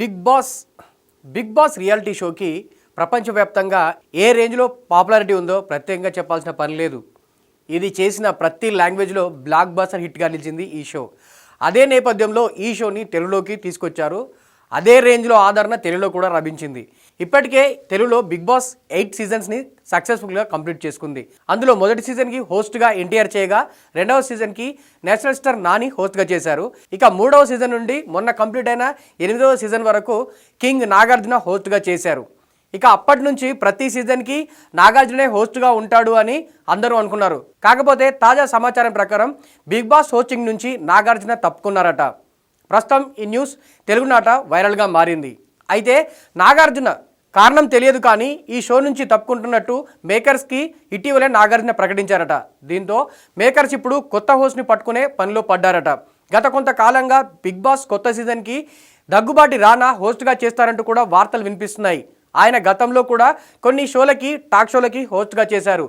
Big Boss Big Boss reality షోకి ప్రపంచవ్యాప్తంగా ఏ రేంజ్లో పాపులారిటీ ఉందో ప్రత్యేకంగా చెప్పాల్సిన పని లేదు. ఇది చేసిన ప్రతి లాంగ్వేజ్లో బ్లాక్ బాస్టర్ హిట్గా నిలిచింది ఈ షో. అదే నేపథ్యంలో ఈ షోని తెలుగులోకి తీసుకొచ్చారు అదే రేంజ్లో ఆదరణ తెలుగులో కూడా లభించింది ఇప్పటికే తెలుగులో బిగ్ బాస్ ఎయిట్ సీజన్స్ని సక్సెస్ఫుల్గా కంప్లీట్ చేసుకుంది. అందులో మొదటి సీజన్కి హోస్ట్గా ఎన్టీఆర్ చేయగా రెండవ సీజన్కి నేషనల్ స్టార్ నాని హోస్ట్గా చేశారు. ఇక మూడవ సీజన్ నుండి మొన్న కంప్లీట్ అయిన ఎనిమిదవ సీజన్ వరకు కింగ్ నాగార్జున హోస్ట్గా చేశారు. ఇక అప్పటి నుంచి ప్రతి సీజన్కి నాగార్జునే హోస్ట్గా ఉంటాడు అని అందరూ అనుకున్నారు. కాకపోతే తాజా సమాచారం ప్రకారం బిగ్ బాస్ హోస్టింగ్ నుంచి నాగార్జున తప్పుకున్నారట. ప్రస్తుతం ఈ న్యూస్ తెలుగునాట వైరల్గా మారింది. అయితే నాగార్జున కారణం తెలియదు కానీ ఈ షో నుంచి తప్పుకుంటున్నట్టు మేకర్స్కి ఇటీవలే నాగార్జున ప్రకటించారట. దీంతో మేకర్స్ ఇప్పుడు కొత్త హోస్ట్ని పట్టుకునే పనిలో పడ్డారట. గత కొంతకాలంగా బిగ్ బాస్ కొత్త సీజన్కి దగ్గుబాటి రానా హోస్ట్గా చేస్తారంటూ కూడా వార్తలు వినిపిస్తున్నాయి. ఆయన గతంలో కూడా కొన్ని షోలకి టాక్ షోలకి హోస్ట్గా చేశారు.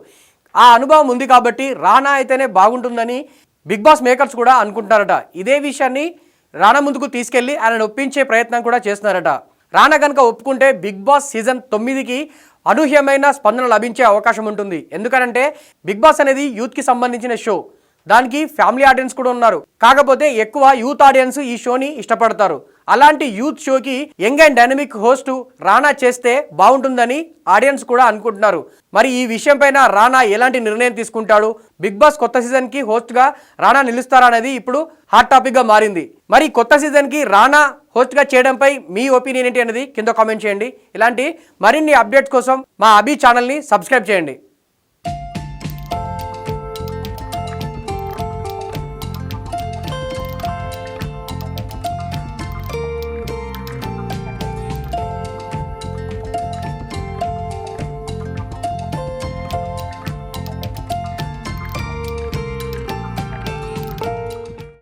ఆ అనుభవం ఉంది కాబట్టి రానా అయితేనే బాగుంటుందని బిగ్ బాస్ మేకర్స్ కూడా అనుకుంటున్నారట. ఇదే విషయాన్ని రానా ముందుకు తీసుకెళ్ళి ఆయన ఒప్పించే ప్రయత్నం కూడా చేస్తున్నారట. రానా కనుక ఒప్పుకుంటే బిగ్ బాస్ సీజన్ తొమ్మిదికి అనూహ్యమైన స్పందన లభించే అవకాశం ఉంటుంది. ఎందుకనంటే బిగ్ బాస్ అనేది యూత్కి సంబంధించిన షో. దానికి ఫ్యామిలీ ఆడియన్స్ కూడా ఉన్నారు. కాకపోతే ఎక్కువ యూత్ ఆడియన్స్ ఈ షోని ఇష్టపడతారు. అలాంటి యూత్ షోకి young and dynamic host Rana చేస్తే బాగుంటుందని ఆడియన్స్ కూడా అనుకుంటున్నారు. మరి ఈ విషయంపైన రానా ఎలాంటి నిర్ణయం తీసుకుంటాడు? బిగ్ బాస్ కొత్త సీజన్కి హోస్ట్గా రానా నిలుస్తారా అనేది ఇప్పుడు హాట్ టాపిక్గా మారింది. మరి కొత్త సీజన్కి రానా హోస్ట్గా చేయడంపై మీ ఒపీనియన్ ఏంటి అనేది కింద కామెంట్ చేయండి. ఇలాంటి మరిన్ని అప్డేట్స్ కోసం మా అభి ఛానల్ని సబ్స్క్రైబ్ చేయండి.